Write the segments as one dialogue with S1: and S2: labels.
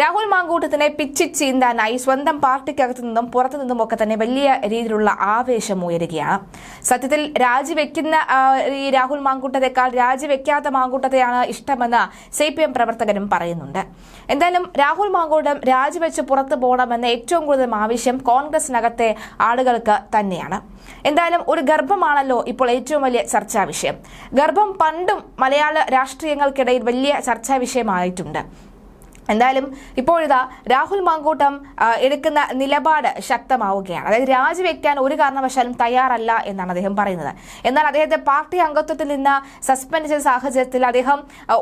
S1: രാഹുൽ മാങ്കൂട്ടത്തിനെ പിച്ചി ചീന്താനായി സ്വന്തം പാർട്ടിക്കകത്തു നിന്നും പുറത്തു നിന്നും ഒക്കെ തന്നെ വലിയ രീതിയിലുള്ള ആവേശം ഉയരുകയാണ്. സത്യത്തിൽ രാജിവെക്കുന്ന ഈ രാഹുൽ മാങ്കൂട്ടത്തെക്കാൾ രാജിവെക്കാത്ത മാങ്കൂട്ടത്തെയാണ് ഇഷ്ടമെന്ന് സി പി എം പ്രവർത്തകരും പറയുന്നുണ്ട്. എന്തായാലും രാഹുൽ മാങ്കൂട്ടം രാജിവെച്ച് പുറത്തു പോകണമെന്ന ഏറ്റവും കൂടുതൽ ആവശ്യം കോൺഗ്രസിനകത്തെ ആളുകൾക്ക് തന്നെയാണ്. എന്തായാലും ഒരു ഗർഭമാണല്ലോ ഇപ്പോൾ ഏറ്റവും വലിയ ചർച്ചാ വിഷയം. ഗർഭം പണ്ടും മലയാള രാഷ്ട്രീയങ്ങൾക്കിടയിൽ വലിയ ചർച്ചാ വിഷയമായിട്ടുണ്ട്. എന്തായാലും ഇപ്പോഴിതാ രാഹുൽ മാങ്കൂട്ടം എടുക്കുന്ന നിലപാട് ശക്തമാവുകയാണ്. അതായത് രാജിവെക്കാൻ ഒരു കാരണവശാലും തയ്യാറല്ല എന്നാണ് അദ്ദേഹം പറയുന്നത്. എന്നാൽ അദ്ദേഹത്തെ പാർട്ടി അംഗത്വത്തിൽ നിന്ന് സസ്പെൻഡ് ചെയ്ത സാഹചര്യത്തിൽ അദ്ദേഹം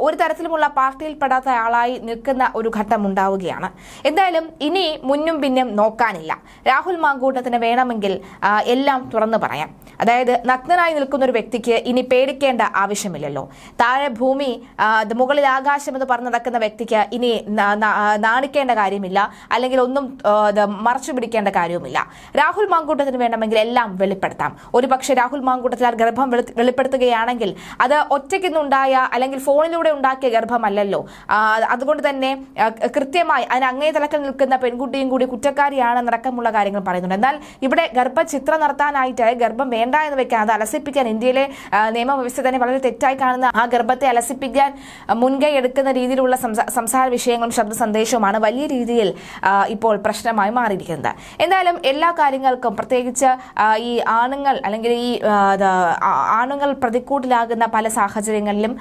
S1: ഒരു തരത്തിലുമുള്ള പാർട്ടിയിൽപ്പെടാത്ത ആളായി നിൽക്കുന്ന ഒരു ഘട്ടം ഉണ്ടാവുകയാണ് എന്തായാലും ഇനി മുന്നും പിന്നും നോക്കാനില്ല. രാഹുൽ മാങ്കൂട്ടത്തിന് വേണമെങ്കിൽ എല്ലാം തുറന്നു പറയാം. അതായത് നഗ്നനായി നിൽക്കുന്ന ഒരു വ്യക്തിക്ക് ഇനി പേടിക്കേണ്ട ആവശ്യമില്ലല്ലോ. താഴെ ഭൂമി മുകളിൽ ആകാശം എന്ന് പറഞ്ഞു നടക്കുന്ന വ്യക്തിക്ക് ഇനി നാണിക്കേണ്ട കാര്യമില്ല. അല്ലെങ്കിൽ ഒന്നും മറച്ചു പിടിക്കേണ്ട കാര്യവുമില്ല. രാഹുൽ മാങ്കൂട്ടത്തിന് വേണമെങ്കിൽ എല്ലാം വെളിപ്പെടുത്താം. ഒരു പക്ഷേ രാഹുൽ മാങ്കൂട്ടത്തിൽ ഗർഭം വെളി- വെളിപ്പെടുത്തുകയാണെങ്കിൽ അത് ഒറ്റയ്ക്കുന്നുണ്ടായ അല്ലെങ്കിൽ ഫോണിലൂടെ ഉണ്ടാക്കിയ ഗർഭമല്ലല്ലോ. അതുകൊണ്ട് തന്നെ കൃത്യമായി അതിന് അങ്ങേ തലക്കൽ നിൽക്കുന്ന പെൺകുട്ടിയും കൂടി കുറ്റക്കാരിയാണെന്നടക്കമുള്ള കാര്യങ്ങൾ പറയുന്നുണ്ട്. എന്നാൽ ഇവിടെ ഗർഭചിത്രം നടത്താനായിട്ട് ഗർഭം വേണ്ട എന്ന് വെക്കാൻ അത് അലസിപ്പിക്കാൻ ഇന്ത്യയിലെ നിയമവ്യവസ്ഥ തന്നെ വളരെ തെറ്റായി കാണുന്ന ആ ഗർഭത്തെ അലസിപ്പിക്കാൻ മുൻകൈ എടുക്കുന്ന രീതിയിലുള്ള സംസാര സംസാര വിഷയങ്ങളും ശബ്ദ സന്ദേശവുമാണ് വലിയ രീതിയിൽ ഇപ്പോൾ പ്രശ്നമായി മാറിയിരിക്കുന്നത്. എന്തായാലും എല്ലാ കാര്യങ്ങൾക്കും പ്രത്യേകിച്ച് ഈ ആണുങ്ങൾ അല്ലെങ്കിൽ ഈ ആണുങ്ങൾ പ്രതിക്കൂട്ടിലാകുന്ന പല സാഹചര്യങ്ങളിലും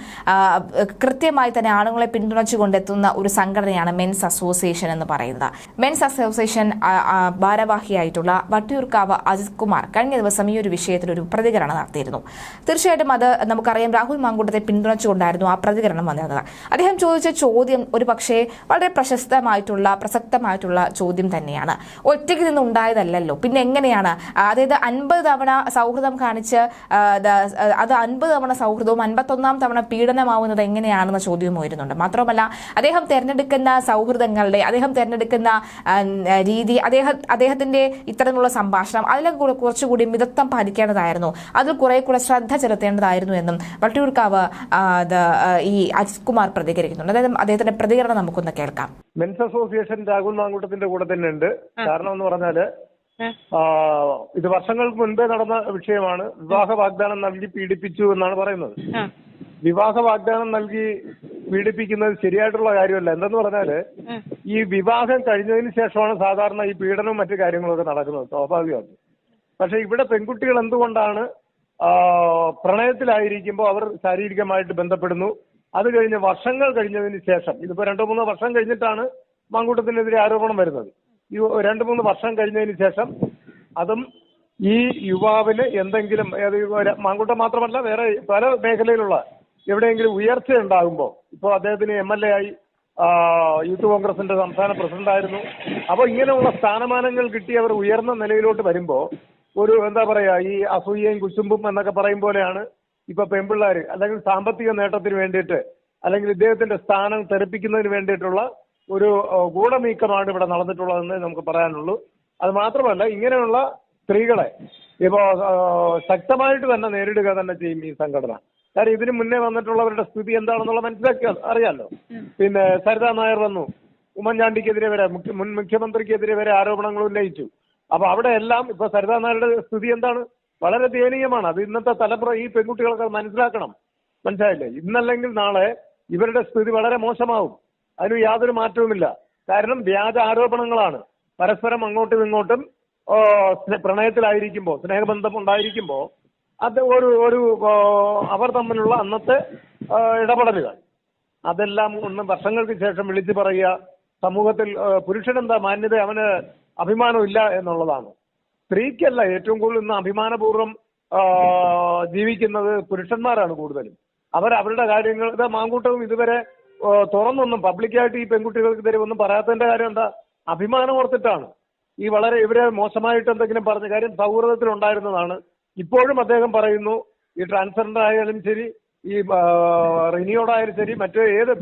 S1: കൃത്യമായി തന്നെ ആണുങ്ങളെ പിന്തുണച്ചുകൊണ്ടെത്തുന്ന ഒരു സംഘടനയാണ് മെൻസ് അസോസിയേഷൻ എന്ന് പറയുന്നത്. മെൻസ് അസോസിയേഷൻ ഭാരവാഹിയായിട്ടുള്ള വട്ടിയൂർക്കാവ് അജിത് കുമാർ കഴിഞ്ഞ ദിവസം ഈ ഒരു വിഷയത്തിൽ ഒരു പ്രതികരണം നടത്തിയിരുന്നു. തീർച്ചയായിട്ടും അത് നമുക്കറിയാം രാഹുൽ മാങ്കൂട്ടത്തെ പിന്തുണച്ചുകൊണ്ടായിരുന്നു ആ പ്രതികരണം വന്നിരുന്നത് അദ്ദേഹം ചോദിച്ച ചോദ്യം ഒരു പക്ഷേ വളരെ പ്രശസ്തമായിട്ടുള്ള പ്രസക്തമായിട്ടുള്ള ചോദ്യം തന്നെയാണ്. ഒറ്റയ്ക്ക് നിന്നുണ്ടായതല്ലല്ലോ. പിന്നെ എങ്ങനെയാണ്? അതായത് അൻപത് തവണ സൗഹൃദം കാണിച്ച് അത് അൻപത് തവണ സൗഹൃദവും അൻപത്തൊന്നാം തവണ പീഡനമാവുന്നത് എങ്ങനെയാണെന്ന ചോദ്യവും ഉയരുന്നുണ്ട്. മാത്രമല്ല അദ്ദേഹം തിരഞ്ഞെടുക്കുന്ന സൗഹൃദങ്ങളുടെ അദ്ദേഹം തിരഞ്ഞെടുക്കുന്ന രീതി അദ്ദേഹം അദ്ദേഹത്തിന്റെ ഇത്തരത്തിലുള്ള സംഭാഷണം അതിലൊക്കെ കൂടെ കുറച്ചുകൂടി മിതത്വം പാലിക്കേണ്ടതായിരുന്നു. അതിൽ കുറെ കൂടെ ശ്രദ്ധ ചെലുത്തേണ്ടതായിരുന്നു എന്നും വട്ടിയൂർക്കാവ് ഈ അജിത് കുമാർ പ്രതികരിക്കുന്നുണ്ട്. അതായത് അദ്ദേഹത്തിന്റെ പ്രതികരണം നമുക്കൊന്ന് കേൾക്കാം.
S2: മെൻസ് അസോസിയേഷൻ രാഹുൽ മാങ്കൂട്ടത്തിന്റെ കൂടെ തന്നെ ഉണ്ട് കാരണം എന്ന് പറഞ്ഞാൽ ഇത് വർഷങ്ങൾക്ക് മുൻപേ നടന്ന വിഷയമാണ്. വിവാഹ വാഗ്ദാനം നൽകി പീഡിപ്പിച്ചു എന്നാണ് പറയുന്നത്. വിവാഹ വാഗ്ദാനം നൽകി പീഡിപ്പിക്കുന്നത് ശരിയായിട്ടുള്ള കാര്യമല്ല. എന്തെന്ന് പറഞ്ഞാൽ ഈ വിവാഹം കഴിഞ്ഞതിന് ശേഷമാണ് സാധാരണ ഈ പീഡനവും മറ്റു കാര്യങ്ങളൊക്കെ നടക്കുന്നത് സ്വാഭാവികമാണ് പക്ഷെ ഇവിടെ പെൺകുട്ടികൾ എന്തുകൊണ്ടാണ് പ്രണയത്തിലായിരിക്കുമ്പോൾ അവർ ശാരീരികമായിട്ട് ബന്ധപ്പെടുന്നു? അത് കഴിഞ്ഞ് വർഷങ്ങൾ കഴിഞ്ഞതിന് ശേഷം ഇതിപ്പോ രണ്ടോ മൂന്നോ വർഷം കഴിഞ്ഞിട്ടാണ് മാങ്കൂട്ടത്തിനെതിരെ ആരോപണം വരുന്നത്. ഈ രണ്ടു മൂന്ന് വർഷം കഴിഞ്ഞതിന് ശേഷം അതും ഈ യുവാവിന് എന്തെങ്കിലും മാങ്കൂട്ടം മാത്രമല്ല വേറെ പല മേഖലയിലുള്ള എവിടെയെങ്കിലും ഉയർച്ച ഉണ്ടാകുമ്പോൾ ഇപ്പോൾ അദ്ദേഹത്തിന് എം എൽ എ ആയി യൂത്ത് കോൺഗ്രസിന്റെ സംസ്ഥാന പ്രസിഡന്റായിരുന്നു. അപ്പോൾ ഇങ്ങനെയുള്ള സ്ഥാനമാനങ്ങൾ കിട്ടി അവർ ഉയർന്ന നിലയിലോട്ട് വരുമ്പോൾ ഒരു എന്താ പറയാ ഈ അസൂയയും കുശുമ്പും എന്നൊക്കെ പറയും പോലെയാണ് ഇപ്പൊ പെൺപിള്ളേർ അല്ലെങ്കിൽ സാമ്പത്തിക നേട്ടത്തിന് വേണ്ടിയിട്ട് അല്ലെങ്കിൽ ഇദ്ദേഹത്തിന്റെ സ്ഥാനം തെറിപ്പിക്കുന്നതിന് വേണ്ടിയിട്ടുള്ള ഒരു ഗൂഢനീക്കമാണ് ഇവിടെ നടന്നിട്ടുള്ളതെന്ന് നമുക്ക് പറയാനുള്ളൂ. അത് മാത്രമല്ല ഇങ്ങനെയുള്ള സ്ത്രീകളെ ഇപ്പോ ശക്തമായിട്ട് തന്നെ നേരിടുക തന്നെ ചെയ്യും ഈ സംഘടന. കാരണം ഇതിനു മുന്നേ വന്നിട്ടുള്ളവരുടെ സ്ഥിതി എന്താണെന്നുള്ള മനസ്സിലാക്കി അറിയാലോ. പിന്നെ സരിതാ നായർ വന്നു. ഉമ്മൻചാണ്ടിക്കെതിരെ വരെ മുൻ മുഖ്യമന്ത്രിക്കെതിരെ വരെ ആരോപണങ്ങൾ ഉന്നയിച്ചു. അപ്പൊ അവിടെ എല്ലാം ഇപ്പൊ സരിതാ നായരുടെ സ്ഥിതി എന്താണ്? വളരെ ദയനീയമാണ്. അത് ഇന്നത്തെ തലമുറ ഈ പെൺകുട്ടികളൊക്കെ മനസ്സിലാക്കണം. മനസ്സിലായില്ലേ? ഇന്നല്ലെങ്കിൽ നാളെ ഇവരുടെ സ്ഥിതി വളരെ മോശമാവും. അതിന് യാതൊരു മാറ്റവുമില്ല. കാരണം വ്യാജ ആരോപണങ്ങളാണ്. പരസ്പരം അങ്ങോട്ടും ഇങ്ങോട്ടും പ്രണയത്തിലായിരിക്കുമ്പോൾ സ്നേഹബന്ധം ഉണ്ടായിരിക്കുമ്പോൾ അത് ഒരു ഒരു അവർ തമ്മിലുള്ള അന്നത്തെ ഇടപെടലുകൾ. അതെല്ലാം ഒന്ന് വർഷങ്ങൾക്ക് ശേഷം വിളിച്ചു പറയുക. സമൂഹത്തിൽ പുരുഷനെന്താ മാന്യത? അവന് അഭിമാനമില്ല എന്നുള്ളതാണ്. സ്ത്രീക്കല്ല ഏറ്റവും കൂടുതൽ ഇന്ന് അഭിമാനപൂർവം ജീവിക്കുന്നത് പുരുഷന്മാരാണ് കൂടുതലും. അവർ അവരുടെ കാര്യങ്ങൾ മാങ്കൂട്ടവും ഇതുവരെ തുറന്നൊന്നും പബ്ലിക്കായിട്ട് ഈ പെൺകുട്ടികൾക്കെതിരെ ഒന്നും പറയാത്തതിന്റെ കാര്യം എന്താ? അഭിമാനം ഓർത്തിട്ടാണ്. ഈ വളരെ ഇവരെ മോശമായിട്ട് എന്തെങ്കിലും പറഞ്ഞ കാര്യം സൗഹൃദത്തിൽ ഉണ്ടായിരുന്നതാണ്. ഇപ്പോഴും അദ്ദേഹം പറയുന്നു ഈ ട്രാൻസ്ജെൻഡർ ആയാലും ശരി ഈ റിനിയോടായാലും ശരി മറ്റേ ഏത്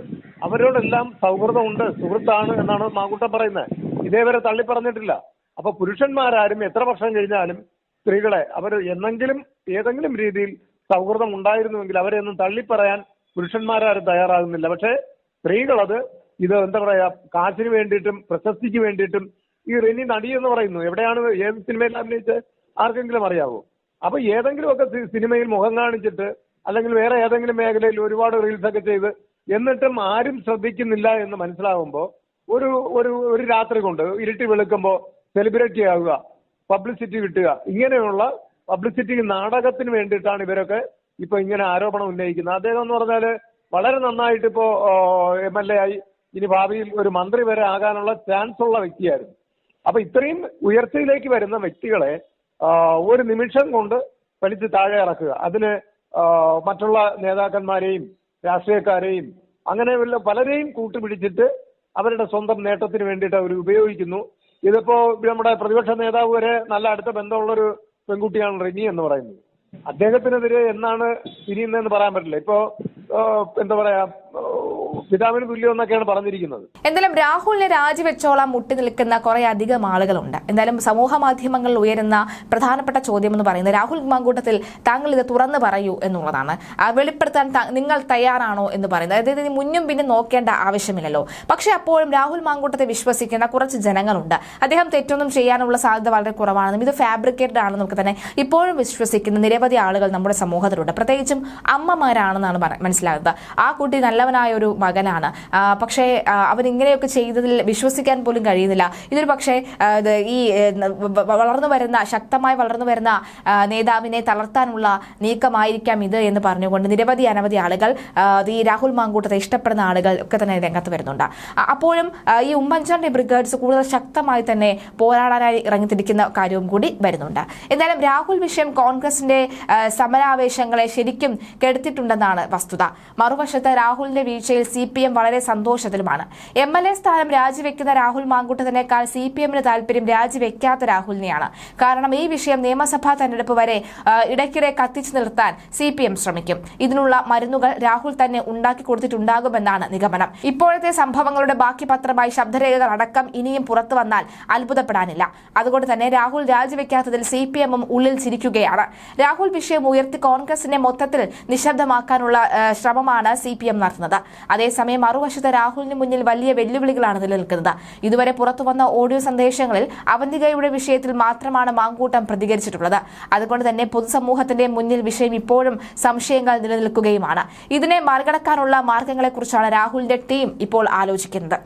S2: അവരോടെല്ലാം സൗഹൃദമുണ്ട് സുഹൃത്താണ് എന്നാണ് മാങ്കൂട്ടം പറയുന്നത്. ഇതേവരെ തള്ളി പറഞ്ഞിട്ടില്ല അപ്പൊ പുരുഷന്മാരാരും എത്ര വർഷം കഴിഞ്ഞാലും സ്ത്രീകളെ അവർ എന്നെങ്കിലും ഏതെങ്കിലും രീതിയിൽ സൗഹൃദം ഉണ്ടായിരുന്നുവെങ്കിൽ അവരെ ഒന്നും തള്ളിപ്പറയാൻ പുരുഷന്മാരാരും തയ്യാറാകുന്നില്ല. പക്ഷേ സ്ത്രീകളത് ഇത് എന്താ പറയാ കാശിന് വേണ്ടിയിട്ടും പ്രശസ്തിക്ക് വേണ്ടിയിട്ടും ഈ റിനി നടി എന്ന് പറയുന്നു. എവിടെയാണ് ഏത് സിനിമയിൽ അഭിനയിച്ച് ആർക്കെങ്കിലും അറിയാവോ? അപ്പൊ ഏതെങ്കിലുമൊക്കെ സിനിമയിൽ മുഖം കാണിച്ചിട്ട് അല്ലെങ്കിൽ വേറെ ഏതെങ്കിലും മേഖലയിൽ ഒരുപാട് റീൽസ് ഒക്കെ ചെയ്ത് എന്നിട്ടും ആരും ശ്രദ്ധിക്കുന്നില്ല എന്ന് മനസ്സിലാവുമ്പോൾ ഒരു ഒരു ഒരു രാത്രി കൊണ്ട് ഇരുട്ടി വെളുക്കുമ്പോൾ സെലിബ്രിറ്റി ആവുക പബ്ലിസിറ്റി കിട്ടുക ഇങ്ങനെയുള്ള പബ്ലിസിറ്റി നാടകത്തിന് വേണ്ടിയിട്ടാണ് ഇവരൊക്കെ ഇപ്പൊ ഇങ്ങനെ ആരോപണം ഉന്നയിക്കുന്നത്. അദ്ദേഹം എന്ന് പറഞ്ഞാൽ വളരെ നന്നായിട്ട് ഇപ്പോ എം എൽ എ ആയി. ഇനി ഭാവിയിൽ ഒരു മന്ത്രി വരെ ആകാനുള്ള ചാൻസ് ഉള്ള വ്യക്തിയായിരുന്നു. അപ്പൊ ഇത്രയും ഉയർച്ചയിലേക്ക് വരുന്ന വ്യക്തികളെ ഒരു നിമിഷം കൊണ്ട് വലിച്ച് താഴെ ഇറക്കുക. അതിന് മറ്റുള്ള നേതാക്കന്മാരെയും രാഷ്ട്രീയക്കാരെയും അങ്ങനെ പലരെയും കൂട്ടുപിടിച്ചിട്ട് അവരുടെ സ്വന്തം നേട്ടത്തിന് വേണ്ടിയിട്ട് അവർ ഉപയോഗിക്കുന്നു. ഇതിപ്പോ നമ്മുടെ പ്രതിപക്ഷ നേതാവ് വരെ നല്ല അടുത്ത ബന്ധമുള്ള ഒരു പെൺകുട്ടിയാണ് റിനി എന്ന് പറയുന്നത്. അദ്ദേഹത്തിനെതിരെ എന്നാണ് തിരിയുന്നതെന്ന് പറയാൻ പറ്റില്ല. ഇപ്പോ എന്താ പറയാ പിതാവിന് തുല്യം പറഞ്ഞിരിക്കുന്നത്.
S1: എന്തായാലും രാഹുലിനെ രാജിവെച്ചോളാം മുട്ടി നിൽക്കുന്ന കുറെ അധികം ആളുകളുണ്ട്. എന്തായാലും സമൂഹ മാധ്യമങ്ങളിൽ ഉയരുന്ന പ്രധാനപ്പെട്ട ചോദ്യം എന്ന് പറയുന്നത് രാഹുൽ മാങ്കൂട്ടത്തിൽ താങ്കൾ ഇത് തുറന്നു പറയൂ എന്നുള്ളതാണ്. വെളിപ്പെടുത്താൻ നിങ്ങൾ തയ്യാറാണോ എന്ന് പറയുന്നത്. അതായത് ഇനി മുന്നും പിന്നും നോക്കേണ്ട ആവശ്യമില്ലല്ലോ. പക്ഷേ അപ്പോഴും രാഹുൽ മാങ്കൂട്ടത്തെ വിശ്വസിക്കുന്ന കുറച്ച് ജനങ്ങളുണ്ട്. അദ്ദേഹം തെറ്റൊന്നും ചെയ്യാനുള്ള സാധ്യത വളരെ കുറവാണെന്നും ഇത് ഫാബ്രിക്കേറ്റഡ് ആണെന്നും ഒക്കെ തന്നെ ഇപ്പോഴും വിശ്വസിക്കുന്ന നിരവധി ആളുകൾ നമ്മുടെ സമൂഹത്തിലുണ്ട്. പ്രത്യേകിച്ചും അമ്മമാരാണെന്നാണ് മനസ്സിലാകുന്നത്. ആ കുട്ടി നല്ലവനായ ഒരു മകനാണ്. പക്ഷേ അവനിങ്ങനെയൊക്കെ ചെയ്തതിൽ വിശ്വസിക്കാൻ പോലും കഴിയുന്നില്ല. ഇതൊരു പക്ഷേ ഈ വളർന്നു വരുന്ന ശക്തമായി വളർന്നു വരുന്ന നേതാവിനെ തളർത്താനുള്ള നീക്കമായിരിക്കാം ഇത് എന്ന് പറഞ്ഞുകൊണ്ട് നിരവധി അനവധി ആളുകൾ ഈ രാഹുൽ മാങ്കൂട്ടത്തെ ഇഷ്ടപ്പെടുന്ന ആളുകൾ ഒക്കെ തന്നെ രംഗത്ത് വരുന്നുണ്ട്. അപ്പോഴും ഈ ഉമ്മൻചാണ്ടി ബ്രിഗേഡ്സ് കൂടുതൽ ശക്തമായി തന്നെ പോരാടാനായി ഇറങ്ങിത്തിരിക്കുന്ന കാര്യവും കൂടി വരുന്നുണ്ട്. എന്തായാലും രാഹുൽ വിഷയം കോൺഗ്രസിന്റെ സമരാവേശങ്ങളെ ശരിക്കും കെടുത്തിട്ടുണ്ടെന്നാണ് വസ്തുത. മറുവശത്ത് രാഹുലിന്റെ വീഴ്ചയിൽ സി പി എം വളരെ സന്തോഷത്തിലുമാണ്. എം എൽ എ സ്ഥാനം രാജിവെക്കുന്ന രാഹുൽ മാങ്കൂട്ടത്തിനേക്കാൾ സി പി എമ്മിന് താല്പര്യം രാജിവെക്കാത്ത രാഹുലിനെയാണ്. കാരണം ഈ വിഷയം നിയമസഭാ തെരഞ്ഞെടുപ്പ് വരെ ഇടയ്ക്കിടെ കത്തിച്ചു നിർത്താൻ സി പി എം ശ്രമിക്കും. ഇതിനുള്ള മരുന്നുകൾ രാഹുൽ തന്നെ ഉണ്ടാക്കി കൊടുത്തിട്ടുണ്ടാകുമെന്നാണ് നിഗമനം. ഇപ്പോഴത്തെ സംഭവങ്ങളുടെ ബാക്കി പത്രമായി ശബ്ദരേഖകൾ അടക്കം ഇനിയും പുറത്തു വന്നാൽ അത്ഭുതപ്പെടാനില്ല. അതുകൊണ്ട് തന്നെ രാഹുൽ രാജിവെക്കാത്തതിൽ സി പി എമ്മും ഉള്ളിൽ ചിരിക്കുകയാണ്. രാഹുൽ വിഷയം ഉയർത്തി കോൺഗ്രസിനെ മൊത്തത്തിൽ നിശബ്ദമാക്കാനുള്ള ശ്രമമാണ് സി പി എം നടത്തുന്നത്. അതേസമയം മറുവശത്ത് രാഹുലിന് മുന്നിൽ വലിയ വെല്ലുവിളികളാണ് നിലനിൽക്കുന്നത്. ഇതുവരെ പുറത്തു വന്ന ഓഡിയോ സന്ദേശങ്ങളിൽ അവന്തികയുടെ വിഷയത്തിൽ മാത്രമാണ് മാങ്കൂട്ടം പ്രതികരിച്ചിട്ടുള്ളത്. അതുകൊണ്ട് തന്നെ പൊതുസമൂഹത്തിന്റെ മുന്നിൽ വിഷയം ഇപ്പോഴും സംശയങ്ങൾ നിലനിൽക്കുകയുമാണ്. ഇതിനെ മറികടക്കാനുള്ള മാർഗങ്ങളെക്കുറിച്ചാണ് രാഹുലിന്റെ ടീം ഇപ്പോൾ ആലോചിക്കുന്നത്.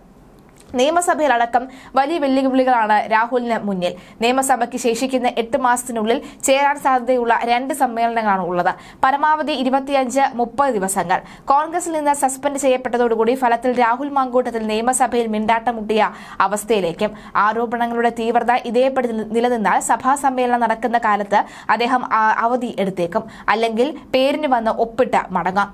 S1: നിയമസഭയിലടക്കം വലിയ വെല്ലുവിളികളാണ് രാഹുലിന് മുന്നിൽ. നിയമസഭയ്ക്ക് ശേഷിക്കുന്ന എട്ട് മാസത്തിനുള്ളിൽ ചേരാൻ സാധ്യതയുള്ള രണ്ട് സമ്മേളനങ്ങളാണ് ഉള്ളത്. പരമാവധി ഇരുപത്തിയഞ്ച് മുപ്പത് ദിവസങ്ങൾ. കോൺഗ്രസിൽ നിന്ന് സസ്പെൻഡ് ചെയ്യപ്പെട്ടതോടുകൂടി ഫലത്തിൽ രാഹുൽ മാങ്കൂട്ടത്തിൽ നിയമസഭയിൽ മിണ്ടാട്ടമുട്ടിയ അവസ്ഥയിലേക്കും. ആരോപണങ്ങളുടെ തീവ്രത ഇതേപടി നിലനിന്നാൽ സഭാ സമ്മേളനം നടക്കുന്ന കാലത്ത് അദ്ദേഹം അവധി എടുത്തേക്കും. അല്ലെങ്കിൽ പേരിന് വന്ന് ഒപ്പിട്ട് മടങ്ങാം.